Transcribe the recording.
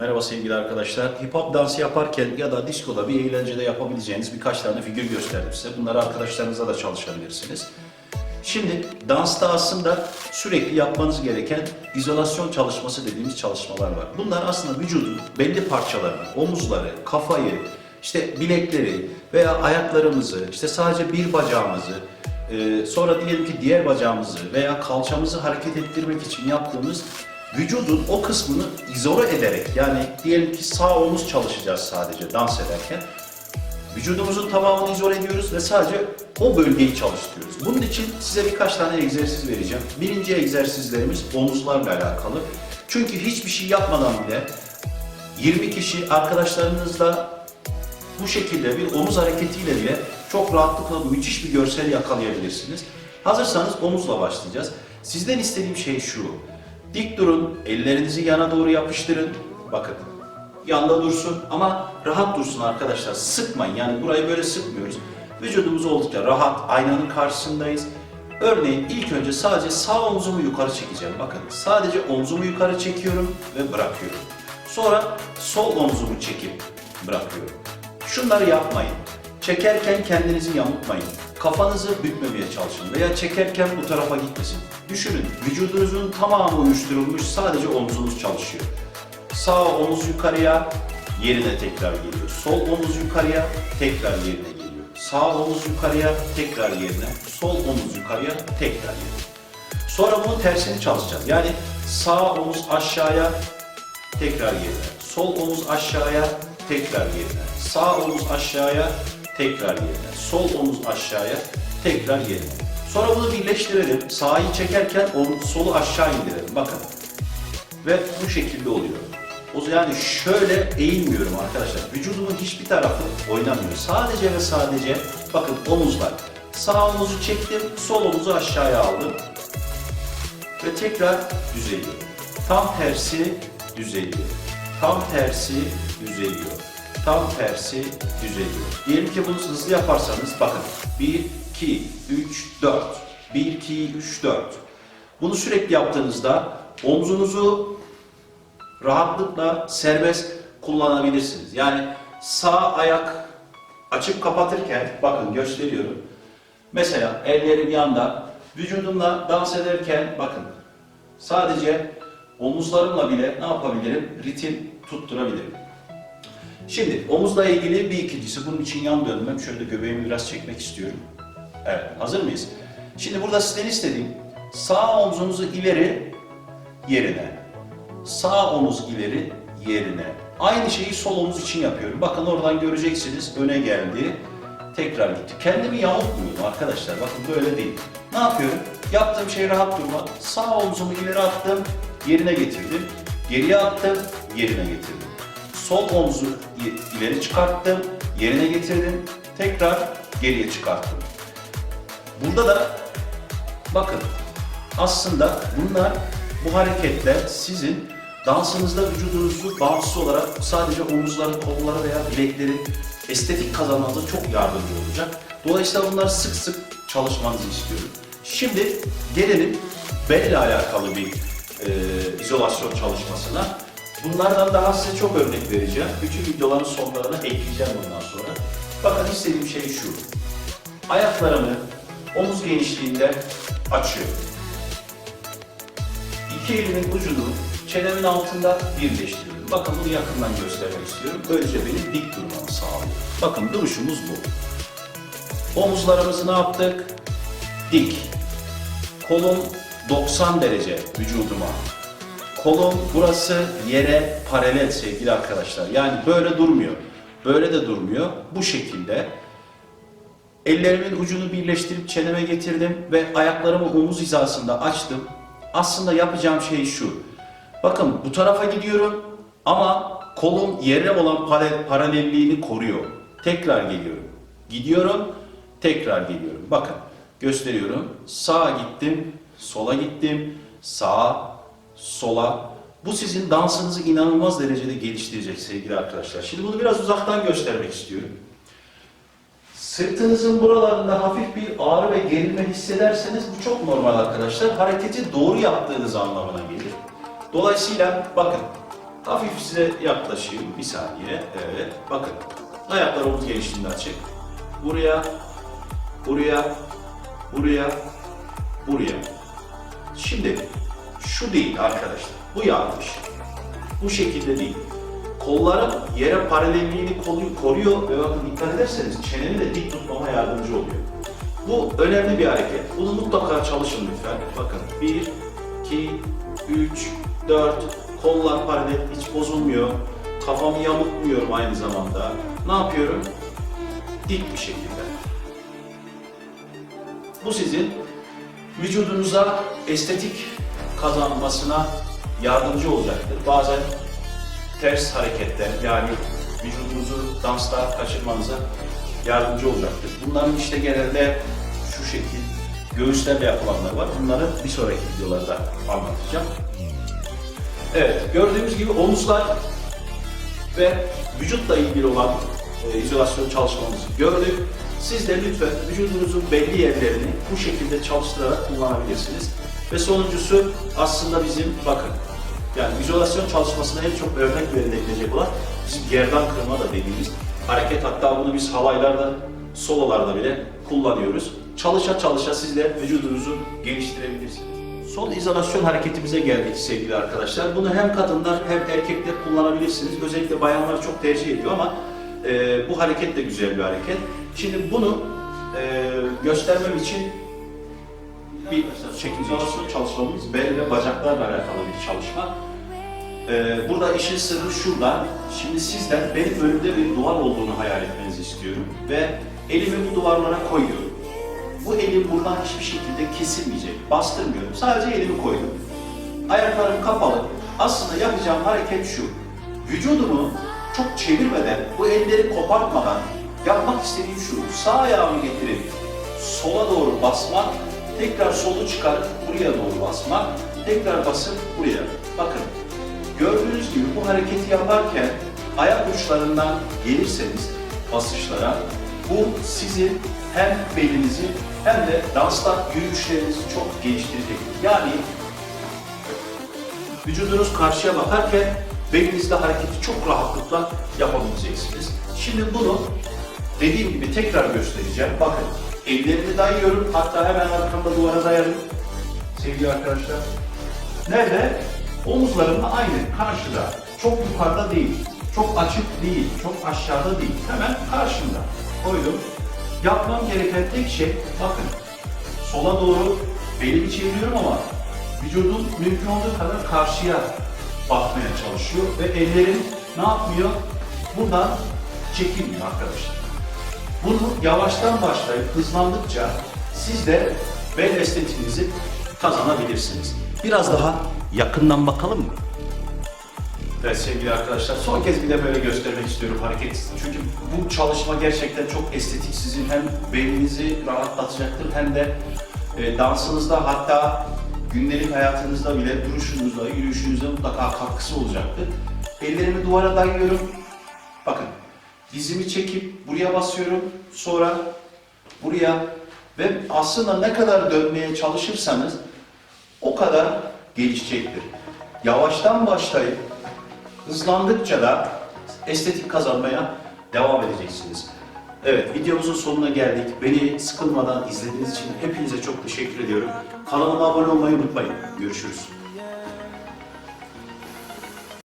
Merhaba sevgili arkadaşlar. Hip hop dansı yaparken ya da diskoda bir eğlencede yapabileceğiniz birkaç tane figür gösterdim size. Bunları arkadaşlarınızla da çalışabilirsiniz. Şimdi dansta aslında sürekli yapmanız gereken izolasyon çalışması dediğimiz çalışmalar var. Bunlar aslında vücudun belli parçalarını, omuzları, kafayı, işte bilekleri veya ayaklarımızı, işte sadece bir bacağımızı, e, sonra diyelim ki diğer bacağımızı veya kalçamızı hareket ettirmek için yaptığımız vücudun o kısmını izole ederek yani diyelim ki sağ omuz çalışacağız sadece dans ederken vücudumuzun tamamını izole ediyoruz ve sadece o bölgeyi çalıştırıyoruz. Bunun için size birkaç tane egzersiz vereceğim. Birinci egzersizlerimiz omuzlarla alakalı. Çünkü hiçbir şey yapmadan bile 20 kişi arkadaşlarınızla bu şekilde bir omuz hareketiyle bile çok rahatlıkla müthiş bir görsel yakalayabilirsiniz. Hazırsanız omuzla başlayacağız. Sizden istediğim şey şu. Dik durun, ellerinizi yana doğru yapıştırın. Bakın, yanda dursun ama rahat dursun arkadaşlar. Sıkmayın yani burayı böyle sıkmıyoruz. Vücudumuz oldukça rahat, aynanın karşısındayız. Örneğin ilk önce sadece sağ omzumu yukarı çekeceğim. Bakın sadece omzumu yukarı çekiyorum ve bırakıyorum. Sonra sol omzumu çekip bırakıyorum. Şunları yapmayın. Çekerken kendinizi yamultmayın. Kafanızı bükmemeye çalışın veya çekerken bu tarafa gitmesin. Düşünün, vücudunuzun tamamı uyuşturulmuş, sadece omzunuz çalışıyor. Sağ omuz yukarıya, yerine tekrar geliyor. Sol omuz yukarıya, tekrar yerine geliyor. Sağ omuz yukarıya, tekrar yerine. Sol omuz yukarıya, tekrar yerine. Sonra bunun tersini çalışacağız. Yani sağ omuz aşağıya, tekrar yerine. Sol omuz aşağıya, tekrar yerine. Sağ omuz aşağıya, tekrar yerine. Sol omuz aşağıya, tekrar yerine. Sonra bunu birleştirelim. Sağı çekerken onu solu aşağı indirelim. Bakın. Ve bu şekilde oluyor. O yani şöyle eğilmiyorum arkadaşlar. Vücudumun hiçbir tarafı oynamıyor. Sadece ve sadece bakın omuzlar. Sağ omuzu çektim, sol omuzu aşağıya aldım ve tekrar düzeliyor. Tam tersi düzeliyor. Tam tersi düzeliyor. Tam tersi düzeliyor. Diyelim ki bunu hızlı yaparsanız bakın 1, 2, 3, 4. 1, 2, 3, 4. Bunu sürekli yaptığınızda omzunuzu rahatlıkla serbest kullanabilirsiniz. Yani sağ ayak açıp kapatırken bakın gösteriyorum. Mesela ellerim yanda vücudumla dans ederken bakın sadece omuzlarımla bile ne yapabilirim? Ritim tutturabilirim. Şimdi omuzla ilgili bir ikincisi bunun için yan dönmem. Şöyle göbeğimi biraz çekmek istiyorum. Evet hazır mıyız? Şimdi burada sizden istediğim sağ omzunuzu ileri yerine, sağ omuz ileri yerine. Aynı şeyi sol omuz için yapıyorum. Bakın oradan göreceksiniz öne geldi, tekrar gitti. Kendimi yamultmuyorum arkadaşlar. Bakın böyle değil. Ne yapıyorum? Yaptığım şey rahat durma. Sağ omzumu ileri attım, yerine getirdim. Geriye attım, yerine getirdim. Sol omzu ileri çıkarttım, yerine getirdim. Tekrar geriye çıkarttım. Burada da bakın aslında bunlar bu hareketler sizin dansınızda vücudunuzu bağımsız olarak sadece omuzları, kolları veya bilekleri estetik kazanmanıza çok yardımcı olacak. Dolayısıyla bunları sık sık çalışmanızı istiyorum. Şimdi gelelim belle alakalı bir e, izolasyon çalışmasına. Bunlardan daha size çok örnek vereceğim. Bütün videoların sonlarına ekleyeceğim bundan sonra. Bakın istediğim şey şu. Ayaklarımı omuz genişliğinde açıyorum. İki elimin ucunu çenemin altında birleştiriyorum. Bakın bunu yakından göstermek istiyorum. Böylece benim dik durmamı sağlıyor. Bakın duruşumuz bu. Omuzlarımızı ne yaptık? Dik. Kolum 90 derece vücuduma. Kolum burası yere paralel sevgili arkadaşlar. Yani böyle durmuyor. Böyle de durmuyor. Bu şekilde Ellerimin ucunu birleştirip çeneme getirdim ve ayaklarımı omuz hizasında açtım. Aslında yapacağım şey şu. Bakın bu tarafa gidiyorum ama kolum yere olan paralelliğini koruyor. Tekrar geliyorum. Gidiyorum, tekrar geliyorum. Bakın gösteriyorum. Sağa gittim, sola gittim, sağa, sola. Bu sizin dansınızı inanılmaz derecede geliştirecek sevgili arkadaşlar. Şimdi bunu biraz uzaktan göstermek istiyorum. Sırtınızın buralarında hafif bir ağrı ve gerilme hissederseniz bu çok normal arkadaşlar. Hareketi doğru yaptığınız anlamına gelir. Dolayısıyla bakın Hafif size yaklaşayım. Bir saniye. Evet. Bakın. Ayaklar omuz genişliğinde açık. Buraya, buraya, buraya, buraya. Şimdi şu değil arkadaşlar. Bu yanlış. Bu şekilde değil. Kolların yere paralelliğini koru- koruyor ve bakın dikkat ederseniz çeneni de dik tutmama yardımcı oluyor. Bu önemli bir hareket. Bunu mutlaka çalışın lütfen. Bakın 1, 2, 3, 4, kollar paralel hiç bozulmuyor. Kafamı yamultmuyorum aynı zamanda. Ne yapıyorum? Dik bir şekilde. Bu sizin vücudunuza estetik kazanmasına yardımcı olacaktır. Bazen ters hareketler yani vücudunuzu dansta kaçırmanıza yardımcı olacaktır. Bunların işte genelde şu şekil göğüslerle yapılanlar var. Bunları bir sonraki videolarda anlatacağım. Evet, gördüğümüz gibi omuzlar ve vücutla ilgili olan e, izolasyon çalışmamızı gördük. Siz de lütfen vücudunuzun belli yerlerini bu şekilde çalıştırarak kullanabilirsiniz. Ve sonuncusu aslında bizim bakın yani izolasyon çalışmasına en çok örnek verilebilecek olan bizim gerdan kırma da dediğimiz hareket. Hatta bunu biz halaylarda, sololarda bile kullanıyoruz. Çalışa çalışa siz vücudunuzu geliştirebilirsiniz. Son izolasyon hareketimize geldik sevgili arkadaşlar. Bunu hem kadınlar hem erkekler kullanabilirsiniz. Özellikle bayanlar çok tercih ediyor ama e, bu hareket de güzel bir hareket. Şimdi bunu e, göstermem için bir şekil izolasyon çalışmamız bel ve bacaklarla alakalı bir çalışma. Ee, burada işin sırrı şurada. Şimdi sizden benim önümde bir duvar olduğunu hayal etmenizi istiyorum. Ve elimi bu duvarlara koyuyorum. Bu elim buradan hiçbir şekilde kesilmeyecek. Bastırmıyorum. Sadece elimi koydum. Ayaklarım kapalı. Aslında yapacağım hareket şu. Vücudumu çok çevirmeden, bu elleri kopartmadan yapmak istediğim şu. Sağ ayağımı getirip sola doğru basmak, tekrar solu çıkarıp buraya doğru basmak, tekrar basıp buraya. Bakın Gördüğünüz gibi bu hareketi yaparken ayak uçlarından gelirseniz basışlara bu sizin hem belinizi hem de dansta yürüyüşlerinizi çok geliştirecektir. Yani vücudunuz karşıya bakarken belinizde hareketi çok rahatlıkla yapabileceksiniz. Şimdi bunu dediğim gibi tekrar göstereceğim. Bakın ellerimi dayıyorum. Hatta hemen arkamda duvara dayarım. Sevgili arkadaşlar. Nerede? Omuzlarımla aynı karşıda. Çok yukarıda değil. Çok açık değil. Çok aşağıda değil. Hemen karşımda. Koydum. Yapmam gereken tek şey bakın. Sola doğru belimi çeviriyorum ama vücudum mümkün olduğu kadar karşıya bakmaya çalışıyor ve ellerim ne yapmıyor? Buradan çekilmiyor arkadaşlar. Bunu yavaştan başlayıp hızlandıkça siz de bel estetiğinizi kazanabilirsiniz. Biraz daha yakından bakalım mı? Evet sevgili arkadaşlar son kez bir de böyle göstermek istiyorum hareket. Çünkü bu çalışma gerçekten çok estetik. Sizin hem belinizi rahatlatacaktır hem de e, dansınızda hatta gündelik hayatınızda bile duruşunuzda, yürüyüşünüzde mutlaka katkısı olacaktır. Ellerimi duvara dayıyorum. Bakın dizimi çekip buraya basıyorum. Sonra buraya ve aslında ne kadar dönmeye çalışırsanız o kadar gelişecektir. Yavaştan başlayıp hızlandıkça da estetik kazanmaya devam edeceksiniz. Evet, videomuzun sonuna geldik. Beni sıkılmadan izlediğiniz için hepinize çok teşekkür ediyorum. Kanalıma abone olmayı unutmayın. Görüşürüz.